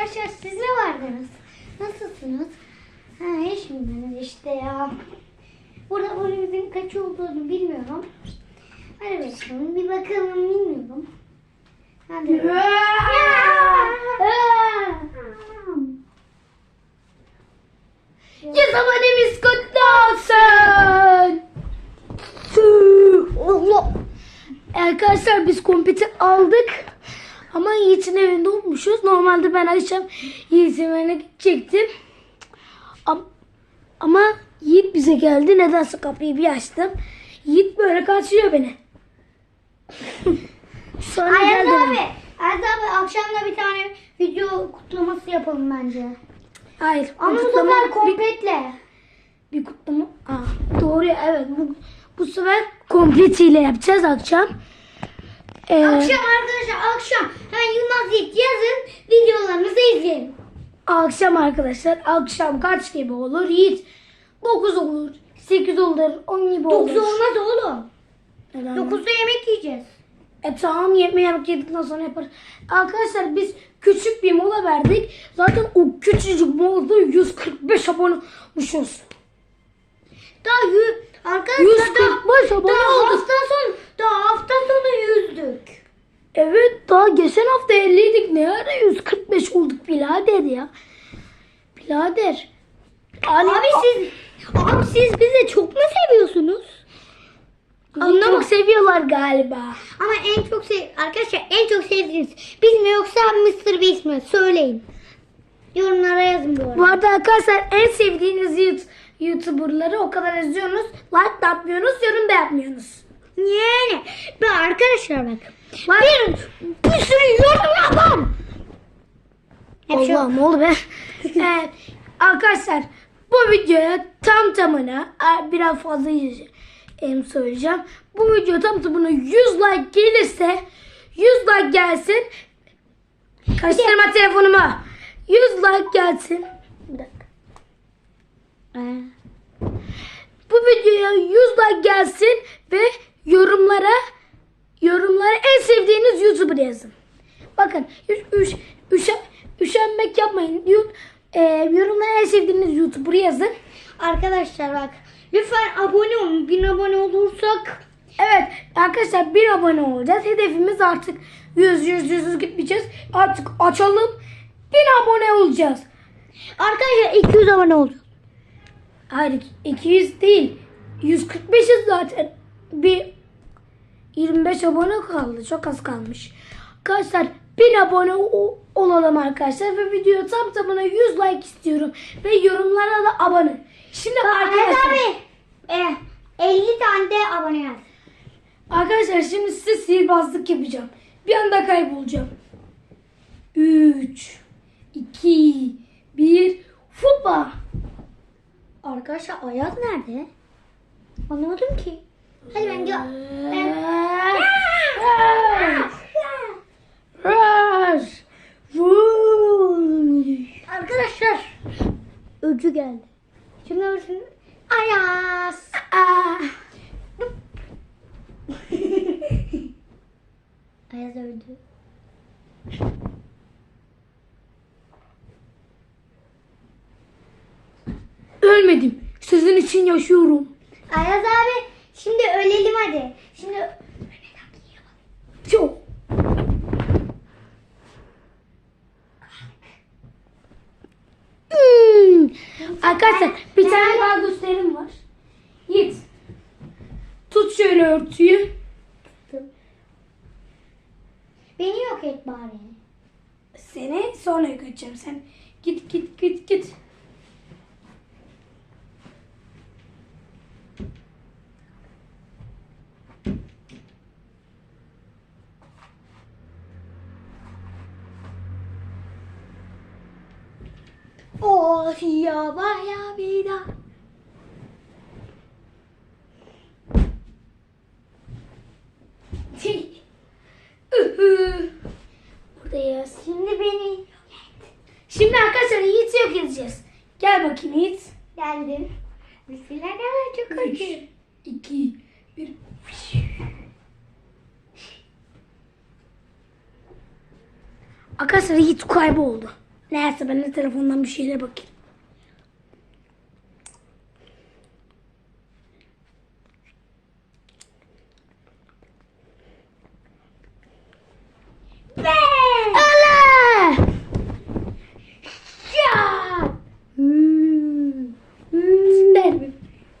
arkadaşlar siz ne vardınız? Nasılsınız? Ha eşimdiniz işte ya. Burada abonемizin kaç olduğunu bilmiyorum. Hadi bakalım bir bakalım bilmiyorum. Hadi. Yaz abonemiz kutlu olsun. Allah. Arkadaşlar biz kompeti aldık. Ama Yiğit'in evinde olmuşuz. Normalde ben akşam Yiğit'in evine gidecektim. Am- Ama Yiğit bize geldi. Nedense kapıyı bir açtım. Yiğit böyle karşılıyor beni. Sonra Ayaz geldi. abi. Ayaz abi akşam da bir tane video kutlaması yapalım bence. Hayır. Ama bu kutlama- sefer bir- kompletle. Bir kutlama. Aa, doğru ya evet. Bu, bu sefer kompletiyle yapacağız akşam. Ee, Akşam arkadaşlar akşam. Hemen Yılmaz Yiğit yazın videolarımızı izleyin. akşam arkadaşlar. Akşam kaç gibi olur? Yiğit 9 olur. 8 olur. 10 gibi olur. 9 olmaz oğlum. Neden? 9'da yemek yiyeceğiz. E tamam yemeği yemek yedikten sonra yaparız. Arkadaşlar biz küçük bir mola verdik. Zaten o küçücük molada 145 abone olmuşuz. Daha yüz, arkadaşlar 145 daha, abone daha olduk. hafta sonu daha hafta sonu yüzdük. Evet daha geçen hafta 50'ydik. Ne ara 145 olduk birader ya. Birader. Hani Abi siz abi siz bizi çok mu seviyorsunuz? anlamak seviyorlar galiba. Ama en çok sev arkadaşlar en çok sevdiğiniz biz mi yoksa Mr. Beast mi? Söyleyin. Yorumlara yazın bu Bu arada. arada arkadaşlar en sevdiğiniz YouTuber'ları o kadar izliyorsunuz. Like atmıyorsunuz, yorum da yapmıyorsunuz. Yani ben arkadaşlar bak. Bir, bir sürü yorum şu- Allah'ım ne oldu be? evet, arkadaşlar bu videoya tam tamına e, biraz fazla em söyleyeceğim. Bu video tam tamına 100 like gelirse 100 like gelsin. Karıştırma telefonumu. 100 like gelsin. Bir. Ee, Bu videoya 100 like gelsin ve yorumlara yorumlara en sevdiğiniz YouTuber yazın. Bakın üş, üş, üşe- üşenmek yapmayın. E, yorumlara en sevdiğiniz YouTuber'ı yazın. Arkadaşlar bak lütfen abone olun. Bin abone olursak Evet arkadaşlar 1000 abone olacağız. Hedefimiz artık 100 100 100 gitmeyeceğiz. Artık açalım 1000 abone olacağız. arkadaşlar 200 abone olacağız. Hayır 200 değil. 145'iz zaten. Bir 25 abone kaldı. Çok az kalmış. Arkadaşlar 1000 abone olalım arkadaşlar. Ve video tam tamına 100 like istiyorum. Ve yorumlara da abone. Şimdi Arkadaşlar arkadaşlar. abi e, 50 tane de abone yaz. Arkadaşlar şimdi size sihirbazlık yapacağım. Bir anda kaybolacağım. 3 2 1 Fupa. Arkadaşlar Ayaz nerede? Anlamadım ki. Hadi ben gö- ben. Arkadaşlar öcü geldi. Şimdi örsün. Ayaz. Ayaz öldü. İçin yaşıyorum. Ayaz abi şimdi ölelim hadi. Şimdi Çok. Hmm. Arkadaşlar bir tane daha gösterim var. Git. Tut şöyle örtüyü. beni yok et bari. Seni sonra götüreceğim. Sen git git git git. Oh ya vaya vida. Buradayız. Şimdi beni Şimdi arkadaşlar Yiğit'i yok edeceğiz. Gel bakayım Yiğit. geldim. Bismillahirrahmanirrahim çok korkuyorum. 2, 1. Arkadaşlar Yiğit kayboldu. Neyse ben de telefondan bir şeyler bakayım. Hmm.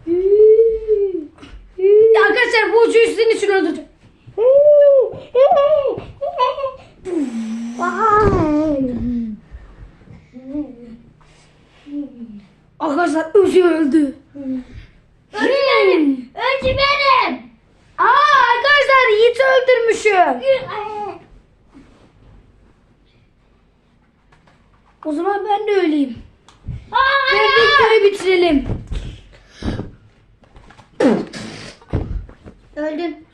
Hmm. Arkadaşlar bu ucu üstünün için öldürdüm. Arkadaşlar Ucu öldü. Öcü benim. Öcü benim. Aa arkadaşlar Yiğit öldürmüşüm. O zaman ben de öleyim. Ve Hayır. videoyu bitirelim. Öldün. Bum.